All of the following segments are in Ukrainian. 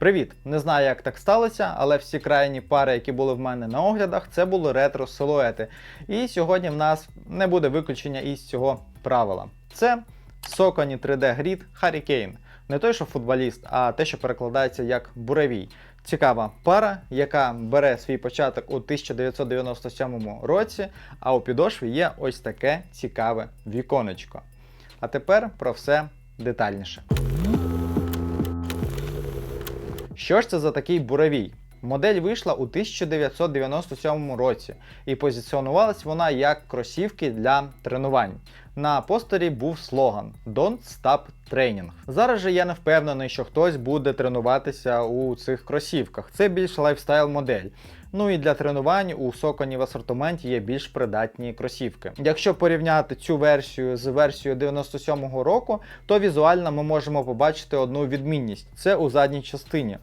Привіт! Не знаю, як так сталося, але всі крайні пари, які були в мене на оглядах, це були ретро-силуети. І сьогодні в нас не буде виключення із цього правила. Це Socony 3D Grid Hurricane. Не той, що футболіст, а те, що перекладається як буревій. Цікава пара, яка бере свій початок у 1997 році, а у підошві є ось таке цікаве віконечко. А тепер про все детальніше. Що ж це за такий буревій? Модель вийшла у 1997 році і позиціонувалась вона як кросівки для тренувань. На постері був слоган Don't Stop Training. Зараз же я не впевнений, що хтось буде тренуватися у цих кросівках. Це більш лайфстайл модель. Ну і для тренувань у Socony в асортименті є більш придатні кросівки. Якщо порівняти цю версію з версією 97-го року, то візуально ми можемо побачити одну відмінність: це у задній частині.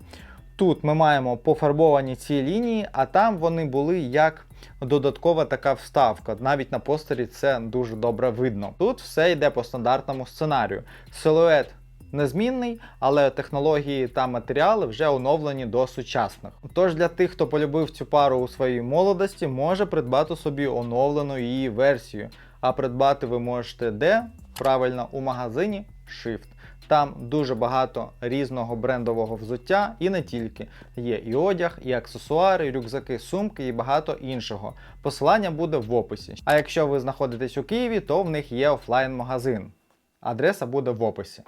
Тут ми маємо пофарбовані ці лінії, а там вони були як додаткова така вставка. Навіть на постері це дуже добре видно. Тут все йде по стандартному сценарію. Силует незмінний, але технології та матеріали вже оновлені до сучасних. Тож для тих, хто полюбив цю пару у своїй молодості, може придбати собі оновлену її версію. А придбати ви можете де? Правильно, у магазині Shift. Там дуже багато різного брендового взуття і не тільки. Є і одяг, і аксесуари, і рюкзаки, сумки і багато іншого. Посилання буде в описі. А якщо ви знаходитесь у Києві, то в них є офлайн-магазин. Адреса буде в описі.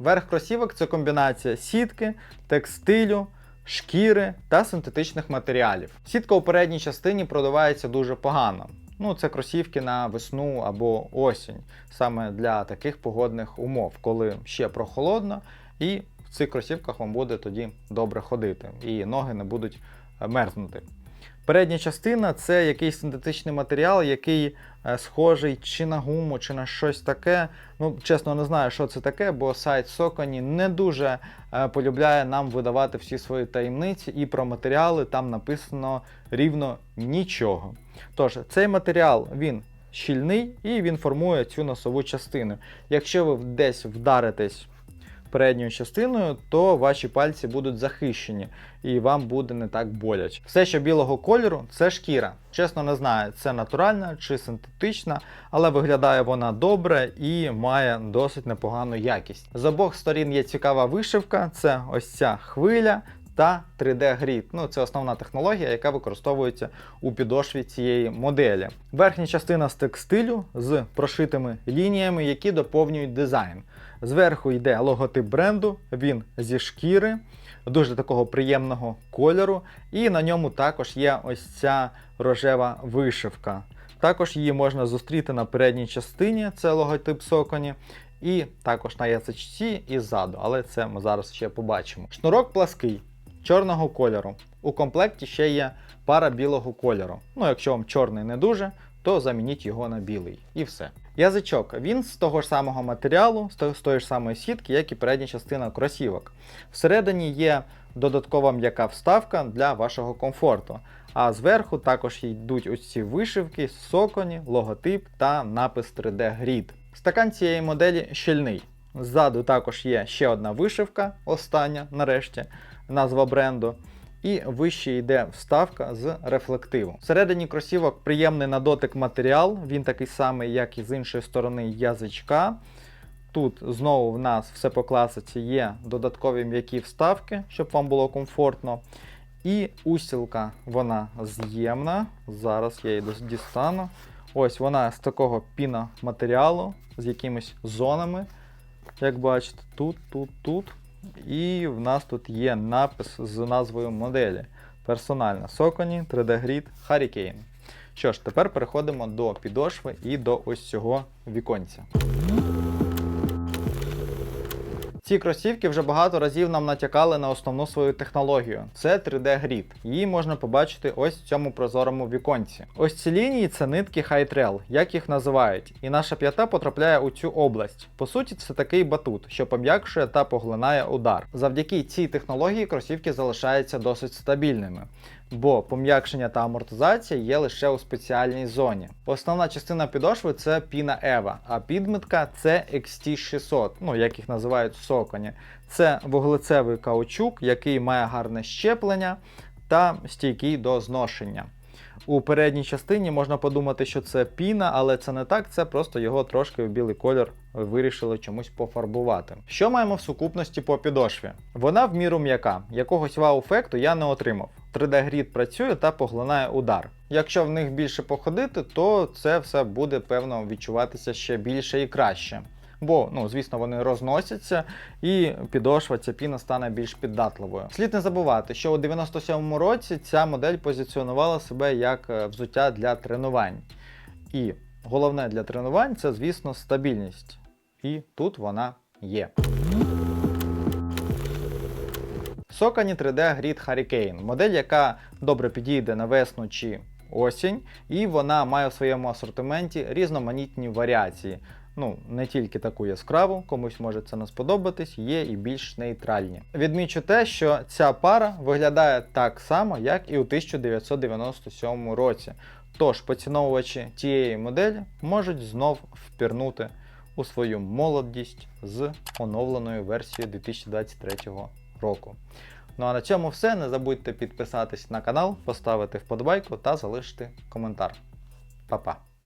Верх кросівок це комбінація сітки, текстилю, шкіри та синтетичних матеріалів. Сітка у передній частині продувається дуже погано. Ну, це кросівки на весну або осінь, саме для таких погодних умов, коли ще прохолодно, і в цих кросівках вам буде тоді добре ходити, і ноги не будуть мерзнути. Передня частина це якийсь синтетичний матеріал, який е, схожий чи на гуму, чи на щось таке. Ну, чесно, не знаю, що це таке, бо сайт Socony не дуже е, полюбляє нам видавати всі свої таємниці, і про матеріали там написано рівно нічого. Тож, цей матеріал він щільний і він формує цю носову частину. Якщо ви десь вдаритесь передньою частиною, то ваші пальці будуть захищені і вам буде не так боляче. Все, що білого кольору, це шкіра. Чесно, не знаю, це натуральна чи синтетична, але виглядає вона добре і має досить непогану якість. З обох сторін є цікава вишивка, це ось ця хвиля. Та 3D-грід. Ну, це основна технологія, яка використовується у підошві цієї моделі. Верхня частина з текстилю з прошитими лініями, які доповнюють дизайн. Зверху йде логотип бренду, він зі шкіри, дуже такого приємного кольору, і на ньому також є ось ця рожева вишивка. Також її можна зустріти на передній частині, це логотип Socony, і також на язичці і ззаду, але це ми зараз ще побачимо. Шнурок плаский, чорного кольору. У комплекті ще є пара білого кольору. Ну, якщо вам чорний не дуже, то замініть його на білий. І все. Язичок, він з того ж самого матеріалу, з тої ж самої сітки, як і передня частина кросівок. Всередині є додаткова м'яка вставка для вашого комфорту. А зверху також йдуть ось ці вишивки, соконі, логотип та напис 3D Grid. Стакан цієї моделі щільний. Ззаду також є ще одна вишивка, остання нарешті, назва бренду. І вище йде вставка з рефлективом. Всередині кросівок приємний на дотик матеріал, він такий самий, як і з іншої сторони язичка. Тут знову в нас все по класиці є додаткові м'які вставки, щоб вам було комфортно. І устілка вона з'ємна. Зараз я її дістану. Ось вона з такого піноматеріалу, з якимись зонами. Як бачите, тут, тут, тут. І в нас тут є напис з назвою моделі. Персональна Socony 3D Grid Hurricane. Що ж, тепер переходимо до підошви і до ось цього віконця. Ці кросівки вже багато разів нам натякали на основну свою технологію. Це 3D Grid. Її можна побачити ось в цьому прозорому віконці. Ось ці лінії це нитки Trail, як їх називають. І наша п'ята потрапляє у цю область. По суті, це такий батут, що пом'якшує та поглинає удар. Завдяки цій технології кросівки залишаються досить стабільними. Бо пом'якшення та амортизація є лише у спеціальній зоні. Основна частина підошви це піна Ева, а підмитка це XT600, ну як їх називають соконі. Це вуглецевий каучук, який має гарне щеплення та стійкий до зношення. У передній частині можна подумати, що це піна, але це не так, це просто його трошки в білий колір вирішили чомусь пофарбувати. Що маємо в сукупності по підошві? Вона в міру м'яка, якогось вау-ефекту я не отримав. 3D-грід працює та поглинає удар. Якщо в них більше походити, то це все буде певно відчуватися ще більше і краще. Бо, ну, звісно, вони розносяться, і підошва ця піна стане більш піддатливою. Слід не забувати, що у 97-му році ця модель позиціонувала себе як е, взуття для тренувань. І головне для тренувань це, звісно, стабільність. І тут вона є. Sokani 3D Grid Hurricane модель, яка добре підійде на весну чи осінь, і вона має в своєму асортименті різноманітні варіації. Ну, не тільки таку яскраву, комусь може це не сподобатись, є і більш нейтральні. Відмічу те, що ця пара виглядає так само, як і у 1997 році. Тож поціновувачі тієї моделі можуть знов впірнути у свою молодість з оновленою версією 2023 року. Ну а на цьому все. Не забудьте підписатись на канал, поставити вподобайку та залишити коментар. Па-па!